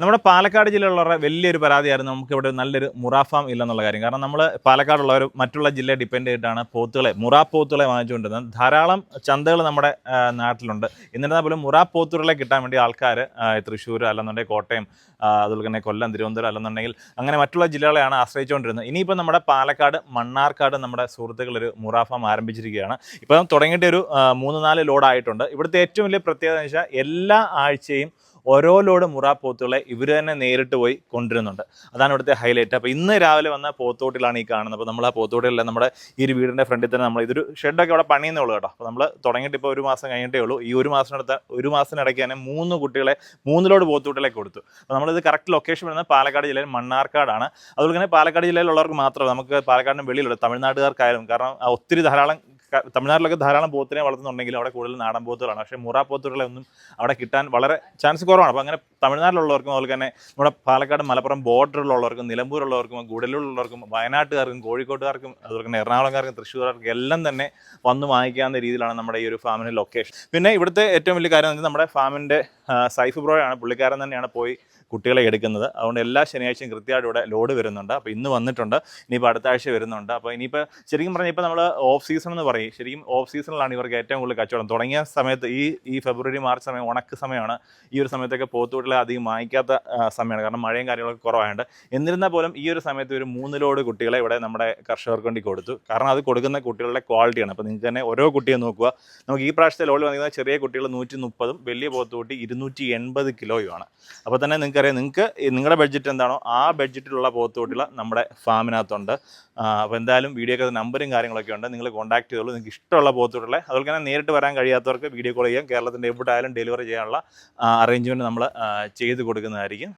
നമ്മുടെ പാലക്കാട് ജില്ലയിലുള്ളവരുടെ വലിയൊരു പരാതിയായിരുന്നു നമുക്ക് ഇവിടെ നല്ലൊരു മുറാഫാം ഇല്ലെന്നുള്ള കാര്യം. കാരണം നമ്മൾ പാലക്കാടുള്ളവർ മറ്റുള്ള ജില്ലയെ ഡിപ്പെൻഡ് ചെയ്തിട്ടാണ് പോത്തുകളെ മുറാ പോത്തുകളെ വാങ്ങിച്ചുകൊണ്ടിരുന്നത്. ധാരാളം ചന്തകൾ നമ്മുടെ നാട്ടിലുണ്ട്. എന്നിരുന്നാൽ പോലും മുറാ പോത്തുകളെ കിട്ടാൻ വേണ്ടി ആൾക്കാർ തൃശ്ശൂർ അല്ലെന്നുണ്ടെങ്കിൽ കോട്ടയം അതുപോലെ തന്നെ കൊല്ലം തിരുവനന്തപുരം അല്ലെന്നുണ്ടെങ്കിൽ അങ്ങനെ മറ്റുള്ള ജില്ലകളെയാണ് ആശ്രയിച്ചുകൊണ്ടിരുന്നത്. ഇനിയിപ്പോൾ നമ്മുടെ പാലക്കാട് മണ്ണാർക്കാട് നമ്മുടെ സുഹൃത്തുക്കളൊരു മുറാഫാം ആരംഭിച്ചിരിക്കുകയാണ്. ഇപ്പം തുടങ്ങിയിട്ട് ഒരു മൂന്ന് നാല് ലോഡായിട്ടുണ്ട്. ഇവിടുത്തെ ഏറ്റവും വലിയ പ്രത്യേകത എന്ന് വെച്ചാൽ എല്ലാ ആഴ്ചയും ഓരോ ലോഡ് മുറ പോത്തുകളെ ഇവർ തന്നെ നേരിട്ട് പോയി കൊണ്ടുവരുന്നുണ്ട്. അതാണ് ഇവിടുത്തെ ഹൈലൈറ്റ് അപ്പോൾ ഇന്ന് രാവിലെ വന്ന പോത്തോട്ടിലാണ് ഈ കാണുന്നത്. അപ്പോൾ നമ്മൾ ആ പോത്തോട്ടിലല്ല നമ്മുടെ ഈ ഒരു വീടിന്റെ ഫ്രണ്ടിൽ തന്നെ നമ്മൾ ഇതൊരു ഷെഡൊക്കെ അവിടെ പണിയുന്നേ ഉള്ളൂ കേട്ടോ. അപ്പോൾ നമ്മൾ തുടങ്ങിയിട്ട് ഇപ്പോൾ ഒരു മാസം കഴിഞ്ഞിട്ടേ ഉള്ളൂ. ഈ ഒരു മാസത്തിനടുത്ത് ഒരു മാസത്തിനിടയ്ക്ക് തന്നെ മൂന്ന് കുട്ടികളെ മൂന്ന് ലോഡ് പോത്തോട്ടിലേക്ക് കൊടുത്തു. അപ്പോൾ നമ്മളിത് കറക്റ്റ് ലൊക്കേഷൻ വരുന്നത് പാലക്കാട് ജില്ലയിൽ മണ്ണാർക്കാടാണ്. അതുപോലെ തന്നെ പാലക്കാട് ജില്ലയിലുള്ളവർക്ക് മാത്രമേ നമുക്ക് പാലക്കാടിന് വെളിയിലുള്ള തമിഴ്നാട്ടുകാർക്കായാലും കാരണം ഒത്തിരി ധാരാളം തമിഴ്നാട്ടിലൊക്കെ ധാരാളം പോത്തിനെ വളർത്തുന്നുണ്ടെങ്കിലും അവിടെ കൂടുതൽ നാടൻ പോത്തുകളാണ്. പക്ഷേ മുറ പോത്തുകളെ ഒന്നും അവിടെ കിട്ടാൻ വളരെ ചാൻസ് കുറവാണ്. അപ്പോൾ അങ്ങനെ തമിഴ്നാട്ടിലുള്ളവർക്കും അതുപോലെ തന്നെ നമ്മുടെ പാലക്കാട് മലപ്പുറം ബോർഡറിലുള്ളവർക്കും നിലമ്പൂരുള്ളവർക്കും ഗുഡലൂരിലുള്ളവർക്കും വയനാട്ടുകാർക്കും കോഴിക്കോട്ടുകാർക്കും അതുപോലെ തന്നെ എറണാകുളംകാർക്കും തൃശ്ശൂർക്കാർക്കും എല്ലാം തന്നെ വന്ന് വാങ്ങിക്കാവുന്ന രീതിയിലാണ് നമ്മുടെ ഈ ഒരു ഫാമിന്റെ ലൊക്കേഷൻ പിന്നെ ഇവിടുത്തെ ഏറ്റവും വലിയ കാര്യം എന്ന് വെച്ചാൽ നമ്മുടെ ഫാമിന്റെ സൈഫ് ബ്രോയാണ് പുള്ളിക്കാരൻ തന്നെയാണ് പോയി കുട്ടികളെ എടുക്കുന്നത്. അതുകൊണ്ട് എല്ലാ ശനിയാഴ്ചയും കൃത്യമായിട്ട് ഇവിടെ ലോഡ് വരുന്നുണ്ട്. അപ്പോൾ ഇന്ന് വന്നിട്ടുണ്ട്. ഇനിയിപ്പോൾ അടുത്ത ആഴ്ച വരുന്നുണ്ട്. അപ്പോൾ ഇനിയിപ്പോൾ ശരിക്കും പറഞ്ഞാൽ ഇപ്പോൾ നമ്മൾ ഓഫ് സീസൺ എന്ന് പറയും. ശരിക്കും ഓഫ് സീസണിലാണ് ഇവർക്ക് ഏറ്റവും കൂടുതൽ കച്ചവടം. തുടങ്ങിയ സമയത്ത് ഈ ഈ ഫെബ്രുവരി മാർച്ച് സമയം ഉണക്ക് സമയമാണ്. ഈ ഒരു സമയത്തൊക്കെ പോത്തുവിട്ടിൽ അധികം വാങ്ങിക്കാത്ത സമയമാണ്. കാരണം മഴയും കാര്യങ്ങളൊക്കെ കുറവായതുകൊണ്ട് എന്നിരുന്നാൽ പോലും ഈ ഒരു സമയത്ത് ഒരു മൂന്ന് ലോഡ് കുട്ടികളെ ഇവിടെ നമ്മുടെ കർഷകർക്ക് വേണ്ടി കൊടുത്തു. കാരണം അത് കൊടുക്കുന്ന കുട്ടികളുടെ ക്വാളിറ്റിയാണ് അപ്പോൾ നിങ്ങൾക്ക് തന്നെ ഓരോ കുട്ടിയെ നോക്കുക. നമുക്ക് ഈ പ്രാവശ്യത്തെ ലോഡ് വന്നിരിക്കുന്ന ചെറിയ കുട്ടികൾ നൂറ്റി മുപ്പതും വലിയ പോത്തുകൂട്ടി ഇരുന്നൂറ്റി എൺപത് കിലോയുമാണ്. അപ്പോൾ തന്നെ നിങ്ങൾക്കറിയാം നിങ്ങൾക്ക് നിങ്ങളുടെ ബഡ്ജറ്റ് എന്താണോ ആ ബഡ്ജറ്റിലുള്ള പോത്തോട്ടുള്ള നമ്മുടെ ഫാമിനകത്തുണ്ട്. അപ്പോൾ എന്തായാലും വീഡിയോക്ക് നമ്പറും കാര്യങ്ങളൊക്കെ ഉണ്ട്. നിങ്ങൾ കോൺടാക്ട് ചെയ്തോളൂ. നിങ്ങൾക്ക് ഇഷ്ടമുള്ള പോത്തോട്ടുള്ള അതുപോലെ തന്നെ നേരിട്ട് വരാൻ കഴിയാത്തവർക്ക് വീഡിയോ കോൾ ചെയ്യാം. കേരളത്തിന്റെ എവിടെ ആയാലും ഡെലിവറി ചെയ്യാനുള്ള അറേഞ്ച്മെന്റ് നമ്മൾ ചെയ്ത് കൊടുക്കുന്നതായിരിക്കും.